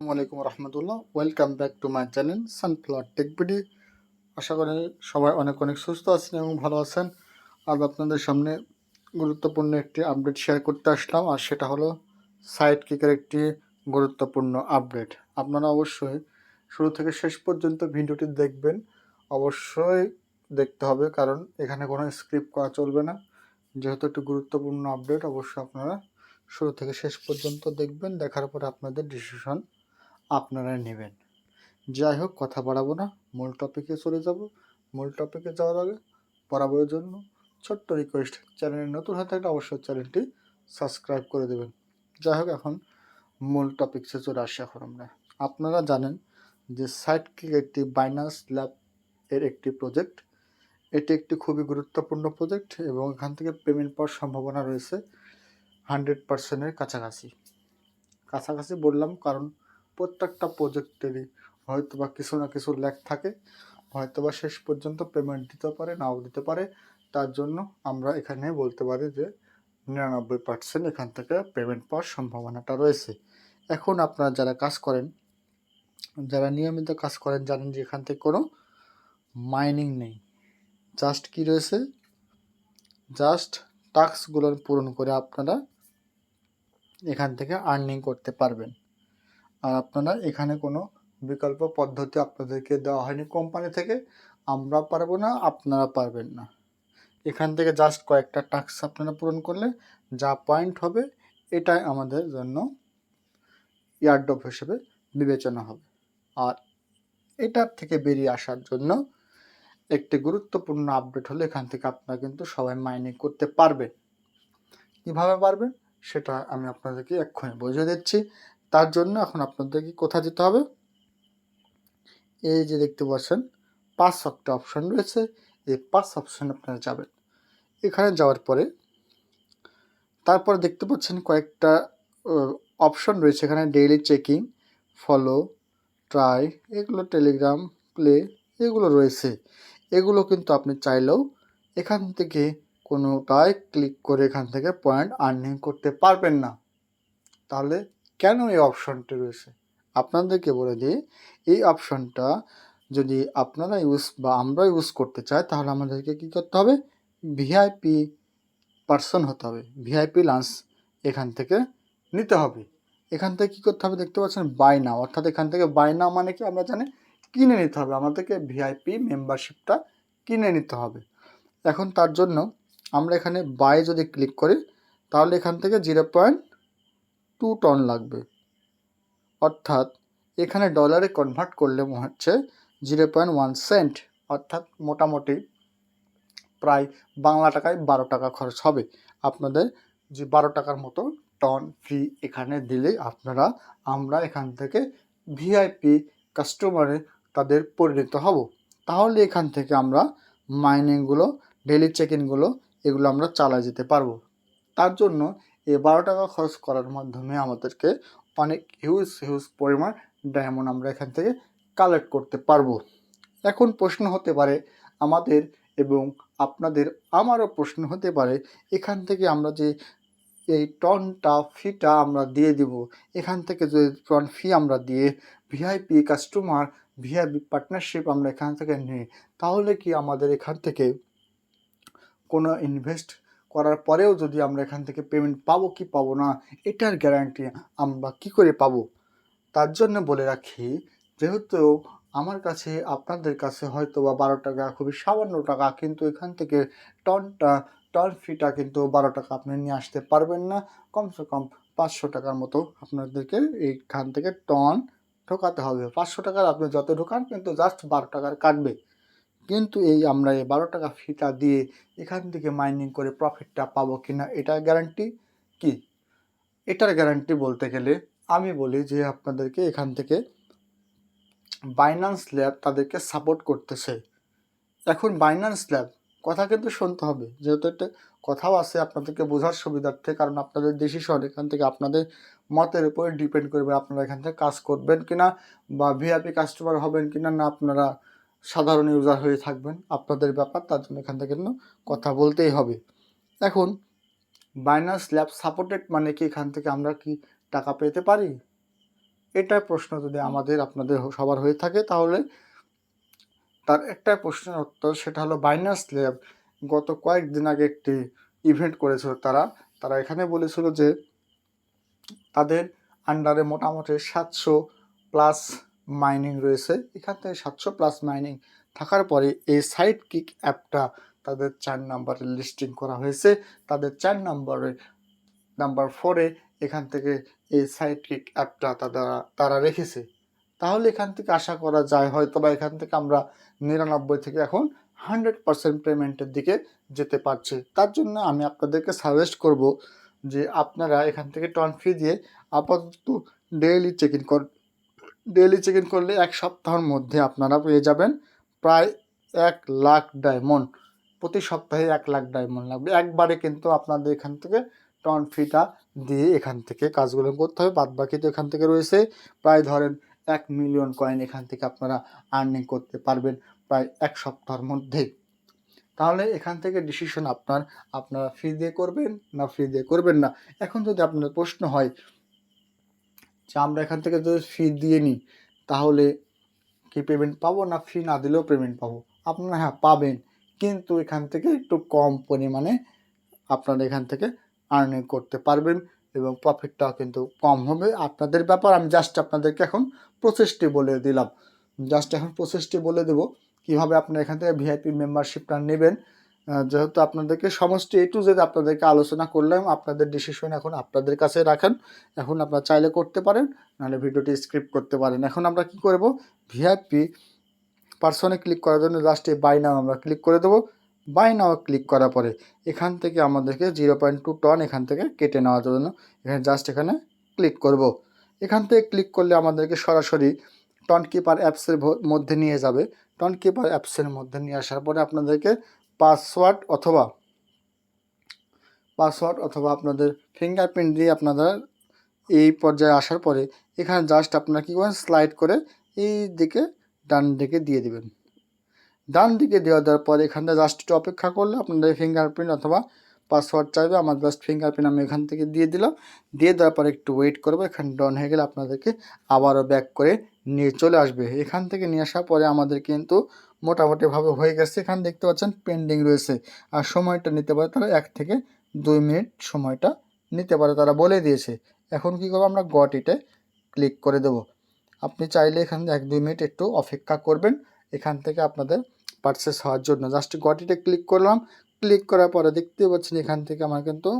আলাইকুম রহমতুল্লাহ। Welcome back to my channel Sunflower Tech BD আশা করি সবাই অনেক অনেক সুস্থ আছেন এবং ভালো আছেন। আজ আপনাদের সামনে গুরুত্বপূর্ণ একটি আপডেট শেয়ার করতে আসলাম, আর সেটা হলো সাইট কিকের একটি গুরুত্বপূর্ণ আপডেট আপনারা অবশ্যই শুরু থেকে শেষ পর্যন্ত ভিডিওটি দেখবেন। অবশ্যই দেখতে হবে, কারণ এখানে কোনো স্ক্রিপ্ট করা চলবে না। যেহেতু একটি গুরুত্বপূর্ণ আপডেট অবশ্যই আপনারা শুরু থেকে শেষ পর্যন্ত দেখবেন, দেখার পরে আপনাদের ডিসিশন আপনারা নেবেন। যাই হোক, কথা বাড়াবো না। মূল টপিকে চলে যাব। মূল টপিকে যাওয়ার আগে বরাবরের জন্য ছোট্ট রিকোয়েস্ট চ্যানেলে নতুন হয়ে থাকলে অবশ্যই চ্যানেলটি সাবস্ক্রাইব করে দেবেন। যাই হোক, এখন মূল টপিকসে চলে আসি এখন আমরা। আপনারা জানেন যে সাইটকিক একটি বাইনান্স ল্যাব এর একটি প্রজেক্ট এটি একটি খুবই গুরুত্বপূর্ণ প্রজেক্ট এবং এখান থেকে পেমেন্ট পাওয়ার সম্ভাবনা রয়েছে হান্ড্রেড পার্সেন্টের কাছাকাছি। কাছাকাছি বললাম কারণ প্রত্যেকটা প্রজেক্টেরই হয়তো বা কিছু না কিছু ল্যাক থাকে হয়তো বা শেষ পর্যন্ত পেমেন্ট দিতে পারে, নাও দিতে পারে। তার জন্য আমরা এখানে বলতে পারি যে নিরানব্বই পার্সেন্ট এখান থেকে পেমেন্ট পাওয়ার সম্ভাবনাটা রয়েছে। এখন আপনারা যারা কাজ করেন, যারা নিয়মিত কাজ করেন, জানেন যে এখান থেকে কোনো মাইনিং নেই। জাস্ট কি রয়েছে? জাস্ট টাস্কগুলো পূরণ করে আপনারা এখান থেকে আর্নিং করতে পারবেন। আর আপনারা এখানে কোনো বিকল্প পদ্ধতি আপনাদেরকে দেওয়া হয়নি কোম্পানি থেকে। আমরা পারব না, আপনারা পারবেন না। এখান থেকে জাস্ট কয়েকটা টাস্ক আপনারা পূরণ করলে যা পয়েন্ট হবে, এটাই আমাদের জন্য ইয়ারডপ হিসেবে বিবেচনা হবে। আর এটার থেকে বেরিয়ে আসার জন্য একটি গুরুত্বপূর্ণ আপডেট হলে এখান থেকে আপনারা কিন্তু সবাই মাইনিং করতে পারবেন। কীভাবে পারবেন? সেটা আমি আপনাদেরকে এক্ষুনি বুঝিয়ে দিচ্ছি। তার জন্য এখন আপনাদেরকে কোথায় যেতে হবে? এই যে দেখতে পাচ্ছেন, পাঁচ একটা অপশন রয়েছে, এই পাঁচ অপশান আপনারা যাবেন। এখানে যাওয়ার পরে তারপরে দেখতে পাচ্ছেন কয়েকটা অপশন রয়েছে। এখানে ডেইলি চেকিং ফলো ট্রাই এগুলো টেলিগ্রাম প্লে এগুলো রয়েছে। এগুলো কিন্তু আপনি চাইলেও এখান থেকে কোনোটায় ক্লিক করে এখান থেকে পয়েন্ট আর্নিং করতে পারবেন না। তাহলে কেন এই অপশনটি রয়েছে? আপনাদেরকে বলে দিই, এই অপশনটা যদি আপনারা ইউজ বা আমরা ইউজ করতে চাই, তাহলে আমাদেরকে কী করতে হবে? ভিআইপি পার্সন হতে হবে। ভিআইপি লাঞ্চ এখান থেকে নিতে হবে। এখান থেকে কী করতে হবে দেখতে পাচ্ছেন বাই নাও অর্থাৎ এখান থেকে বাই নাও মানে কি? আমরা জানি কিনে নিতে হবে। আমাদেরকে ভিআইপি মেম্বারশিপটা কিনে নিতে হবে। এখন তার জন্য আমরা এখানে বাই যদি ক্লিক করি, তাহলে এখান থেকে জিরো পয়েন্ট টু টন লাগবে। অর্থাৎ এখানে ডলারে কনভার্ট করলে হচ্ছে জিরো পয়েন্ট ওয়ান সেন্ট অর্থাৎ মোটামুটি প্রায় বাংলা টাকায় বারো টাকা খরচ হবে। আপনাদের যে বারো টাকার মতো টন ফি এখানে দিলে আপনারা, আমরা এখান থেকে ভিআইপি কাস্টমারে তাদের পরিণত হব। তাহলে এখান থেকে আমরা মাইনিংগুলো ডেলি চেক ইনগুলো এগুলো আমরা চালা যেতে পারব। তার জন্য এই বারো টাকা খরচ করার মাধ্যমে আমাদেরকে অনেক হিউজ হিউজ পরিমাণ ডায়মন্ড আমরা এখান থেকে কালেক্ট করতে পারব। এখন প্রশ্ন হতে পারে আমাদের এবং আপনাদের, আমারও প্রশ্ন হতে পারে, এখান থেকে আমরা যে এই টনটা ফিটা আমরা দিয়ে দিব, এখান থেকে যদি টন ফি আমরা দিয়ে ভিআইপি কাস্টমার ভিআইপি পার্টনারশিপ আমরা এখান থেকে নিই, তাহলে কি আমাদের এখান থেকে কোনো ইনভেস্ট করার পরেও যদি আমরা এখান থেকে পেমেন্ট পাবো কি পাবো না, এটার গ্যারান্টি আমরা কি করে পাবো? তার জন্য বলে রাখি, যেহেতু আমার কাছে, আপনাদের কাছে হয়তো বা বারো টাকা, খুবই সামান্য টাকা, কিন্তু এখান থেকে টনটা টন ফিটা কিন্তু বারো টাকা আপনি নিয়ে আসতে পারবেন না। কমসে কম পাঁচশো টাকার মতো আপনাদেরকে এইখান থেকে টন ঢোকাতে হবে। পাঁচশো টাকার আপনি যত ঢোকান, কিন্তু জাস্ট বারো টাকার কাটবে। কিন্তু এই আমরা এই বারো টাকা ফিটা দিয়ে এখান থেকে মাইনিং করে প্রফিটটা পাবো কি না এটার গ্যারান্টি কি? এটার গ্যারান্টি বলতে গেলে আমি বলি যে আপনাদেরকে এখান থেকে বাইনান্স ল্যাব তাদেরকে সাপোর্ট করতেছে। এখন বাইনান্স ল্যাব কথা কিন্তু শুনতে হবে। যেহেতু একটা কথাও আছে আপনাদেরকে বোঝার সুবিধার্থে, কারণ আপনাদের ডিসিশন এখান থেকে আপনাদের মতের উপরে ডিপেন্ড করবে আপনারা এখান থেকে কাজ করবেন কিনা বা ভিআইপি কাস্টমার হবেন কিনা না আপনারা সাধারণ ইউজার হয়ে থাকবেন। আপনাদের ব্যাপার, তার জন্য এখান থেকে কথা বলতেই হবে। এখন বাইনান্স ল্যাব সাপোর্টেড মানে কি? এখান থেকে আমরা কি টাকা পেতে পারি? এটার প্রশ্ন যদি আমাদের, আপনাদের সবার হয়ে থাকে, তাহলে তার একটা প্রশ্নের উত্তর সেটা হলো বাইনাস ল্যাব গত কয়েকদিন আগে একটি ইভেন্ট করেছিল তারা। তারা এখানে বলেছিল যে তাদের আন্ডারে মোটামুটি সাতশো প্লাস মাইনিং রয়েছে। এখান থেকে সাতশো প্লাস মাইনিং থাকার পরে এই সাইড কিক অ্যাপটা তাদের চার নাম্বারে লিস্টিং করা হয়েছে। তাদের চার নম্বরে নাম্বার ফোরে এখান থেকে এই সাইড কিক অ্যাপটা তারা তারা রেখেছে। তাহলে এখান থেকে আশা করা যায় হয়তো বা এখান থেকে আমরা নিরানব্বই থেকে এখন হান্ড্রেড পার্সেন্ট পেমেন্টের দিকে যেতে পারছে। তার জন্য আমি আপনাদেরকে সাজেস্ট করব যে আপনারা এখান থেকে টন ফি দিয়ে আপাতত ডেইলি চেক ইন কর ডেইলি চেক ইন করলে এক সপ্তাহের মধ্যে আপনারা পেয়ে যাবেন প্রায় এক লাখ ডায়মন্ড। প্রতি সপ্তাহে এক লাখ ডায়মন্ড লাগবে। একবারে কিন্তু আপনাদের এখান থেকে টন ফিটা দিয়ে এখান থেকে কাজগুলো করতে হবে। বাদ বাকি তো এখান থেকে রয়েছে, প্রায় ধরেন এক মিলিয়ন কয়েন এখান থেকে আপনারা আর্নিং করতে পারবেন প্রায় এক সপ্তাহের মধ্যে। তাহলে এখান থেকে ডিসিশন আপনার, আপনারা ফ্রি দিয়ে করবেন না ফ্রি দিয়ে করবেন না। এখন যদি আপনার প্রশ্ন হয় যে আমরা এখান থেকে যদি ফি দিয়ে নিই, তাহলে কি পেমেন্ট পাবো না ফি না দিলেও পেমেন্ট পাবো? আপনারা হ্যাঁ পাবেন, কিন্তু এখান থেকে একটু কম পরিমাণে আপনারা এখান থেকে আর্নিং করতে পারবেন এবং প্রফিটটাও কিন্তু কম হবে। আপনাদের ব্যাপার, আমি জাস্ট আপনাদেরকে এখন প্রসেসটি বলে দিলাম। জাস্ট এখন প্রসেসটি বলে দেবো, কীভাবে আপনারা এখান থেকে ভিআইপি মেম্বারশিপটা নেবেন যেহেতু আপনাদেরকে সমস্ত এ টু জেড আপনাদেরকে আলোচনা করলাম, আপনাদের ডিসিশন এখন আপনাদের কাছে রাখেন। এখন আপনারা চাইলে করতে পারেন, নাহলে ভিডিওটি স্ক্রিপ্ট করতে পারেন। এখন আমরা কি করব? ভিআইপি পার্সনে ক্লিক করার জন্য এই বাই নাও আমরা ক্লিক করে দেবো। বাই নাও ক্লিক করার পরে এখান থেকে আমাদেরকে জিরো পয়েন্ট টু টন এখান থেকে কেটে নেওয়ার জন্য এখানে জাস্ট এখানে ক্লিক করব। এখান থেকে ক্লিক করলে আমাদেরকে সরাসরি টন কিপার অ্যাপসের মধ্যে নিয়ে যাবে। টন কিপার অ্যাপসের মধ্যে নিয়ে আসার পরে আপনাদেরকে পাসওয়ার্ড অথবা পাসওয়ার্ড অথবা আপনাদের ফিঙ্গারপ্রিন্ট দিয়ে আপনারা এই পর্যায়ে আসার পরে এখানে জাস্ট আপনারা কী করেন স্লাইড করে এই দিকে ডান দিকে দিয়ে দিবেন। ডান দিকে দেওয়া দেওয়ার পরে এখানটা জাস্ট একটু অপেক্ষা করলে আপনাদের ফিঙ্গারপ্রিন্ট অথবা পাসওয়ার্ড চাইবে। আমার জাস্ট ফিঙ্গারপ্রিন্ট আমি এখান থেকে দিয়ে দিলাম। দিয়ে দেওয়ার পরে একটু ওয়েট করব, এখানে ডন হয়ে গেলে আপনাদেরকে আবারও ব্যাক করে নিয়ে চলে আসবে। এখান থেকে নিয়ে আসার পরে আমাদের কিন্তু মোটামুটিভাবে হয়ে গেছে। এখানে দেখতে পাচ্ছেন পেন্ডিং রয়েছে। আর সময়টা নিতে পারে তারা এক থেকে দুই মিনিট সময়টা নিতে পারে তারা বলে দিয়েছে। এখন কী করব আমরা গটিতে ক্লিক করে দেবো। আপনি চাইলে এখানে এক দুই মিনিট একটু অপেক্ষা করবেন। এখান থেকে আপনাদের পার্সেস হওয়ার জন্য। জাস্ট গটিতে ক্লিক করলাম। ক্লিক করার পরে দেখতে পাচ্ছেন এখান থেকে আমার কিন্তু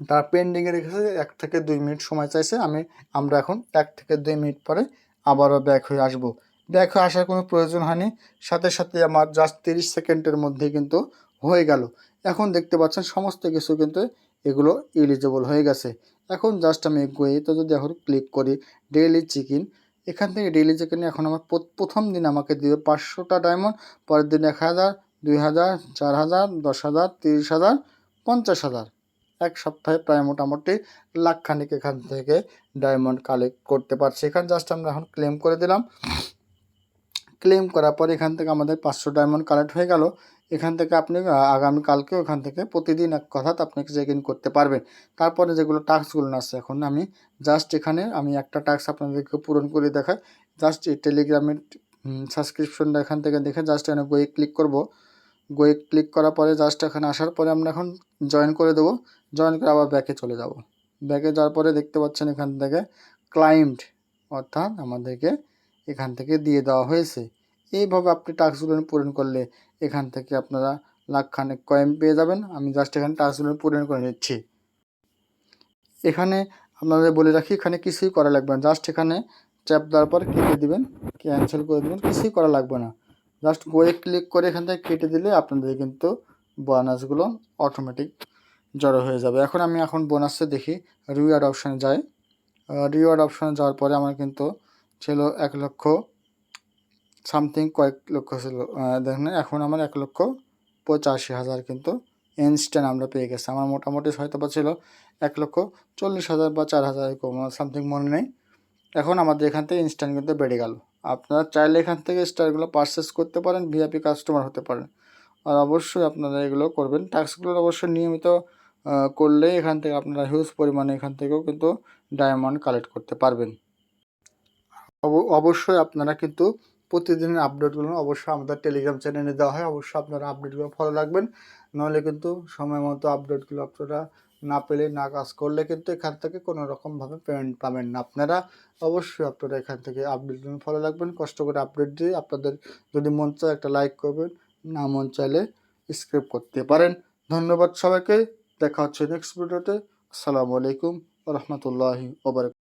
তারা পেন্ডিংয়ে রেখেছে, এক থেকে দুই মিনিট সময় চাইছে। আমি, আমরা এখন এক থেকে দুই মিনিট পরে আবারও ব্যাক হয়ে আসব। ব্যাক হয়ে আসার কোনো প্রয়োজন হয়নি। সাথে সাথে আমার জাস্ট তিরিশ সেকেন্ডের মধ্যে কিন্তু হয়ে গেল। এখন দেখতে পাচ্ছেন সমস্ত কিছু কিন্তু এগুলো এলিজেবল হয়ে গেছে। এখন জাস্ট আমি তো যদি এখন ক্লিক করি ডেইলি চিকেন এখান থেকে ডেইলি চিকেনে এখন আমার প্রথম দিন আমাকে দিবে পাঁচশোটা ডায়মন্ড পরের দিন এক হাজার, দুই হাজার, চার হাজার, দশ হাজার, তিরিশ হাজার, পঞ্চাশ হাজার। এক সপ্তাহে প্রায় মোটামুটি লাখখানিক এখান থেকে ডায়মন্ড কালেক্ট করতে পারছি। এখানে জাস্ট আমরা এখন ক্লেম করে দিলাম। ক্লেম করার পর এখান থেকে আমাদের পাঁচশো ডায়মন্ড কালেক্ট হয়ে গেল। এখান থেকে আপনি আগামীকালকেও এখান থেকে প্রতিদিন এক কথা আপনি চেক ইন করতে পারবেন। তারপরে যেগুলো টাস্কগুলো আছে, এখন আমি জাস্ট এখানে আমি একটা টাস্ক আপনাদেরকে পূরণ করে দেখাই। জাস্ট এই টেলিগ্রামের সাবস্ক্রিপশনটা এখান থেকে দেখে জাস্ট এখানে বইয়ে ক্লিক করব। বইয়ে ক্লিক করার পরে জাস্ট এখানে আসার পরে আমরা এখন জয়েন করে দেবো। জয়েন করে আবার ব্যাকে চলে যাব। ব্যাকে যাওয়ার পরে দেখতে পাচ্ছেন এখান থেকে ক্লাইম্ট অর্থাৎ আমাদেরকে এখান থেকে দিয়ে দেওয়া হয়েছে। এইভাবে আপনি টাস্কগুলো পূরণ করলে এখান থেকে আপনারা লাখখানেক কয়েন পেয়ে যাবেন। আমি জাস্ট এখানে টাস্কগুলো পূরণ করে নিচ্ছি। এখানে আপনাদের বলে রাখি, এখানে কিছুই করা লাগবে না। জাস্ট এখানে চ্যাপ দেওয়ার পর কেটে দিবেন ক্যান্সেল করে দেবেন, কিছুই করা লাগবে না। জাস্ট গোয়ে ক্লিক করে এখান থেকে কেটে দিলে আপনাদের কিন্তু বোনাসগুলো অটোমেটিক জড়ো হয়ে যাবে। এখন আমি এখন বোনাসে দেখি রিওয়ার্ড অপশানে যাই। রিওয়ার্ড অপশানে যাওয়ার পরে আমার কিন্তু ছিল এক লক্ষ সামথিং কয়েক লক্ষ ছিল। দেখেন, এখন আমার এক লক্ষ পঁচাশি হাজার কিন্তু ইনস্ট্যান্ট আমরা পেয়ে গেছি। আমার মোটামুটি হয়তো বা ছিল এক লক্ষ চল্লিশ হাজার বা চার হাজার সামথিং মনে নেই। এখন আমাদের এখান থেকে ইনস্ট্যান্ট কিন্তু বেড়ে গেল। আপনারা চাইলে এখান থেকে স্টারগুলো পারচেস করতে পারেন ভিআইপি কাস্টমার হতে পারেন। আর অবশ্যই আপনারা এগুলো করবেন। টাস্কগুলো অবশ্যই নিয়মিত করলে এখান থেকে আপনারা হিউজ পরিমাণে এখান থেকেও কিন্তু ডায়মন্ড কালেক্ট করতে পারবেন। অব- অবশ্যই আপনারা কিন্তু প্রতিদিনের আপডেটগুলো অবশ্যই আমাদের টেলিগ্রাম চ্যানেলে দেওয়া হয়। অবশ্যই আপনারা আপডেটগুলো ফলো রাখবেন। নাহলে কিন্তু সময় মতো আপডেটগুলো আপনারা না পেলে, না কাজ করলে কিন্তু এখান থেকে কোনো রকমভাবে পেমেন্ট পাবেন না। আপনারা অবশ্যই আপনারা এখান থেকে আপডেটগুলো ফলো রাখবেন। কষ্ট করে আপডেট দিয়ে আপনাদের যদি মন চায় একটা লাইক করবেন, না মন চাইলে স্ক্রিপ করতে পারেন। ধন্যবাদ সবাইকে। দেখা হচ্ছে নেক্সট ভিডিওতে আসসালামু আলাইকুম রহমতুল্লাহি ওবরাক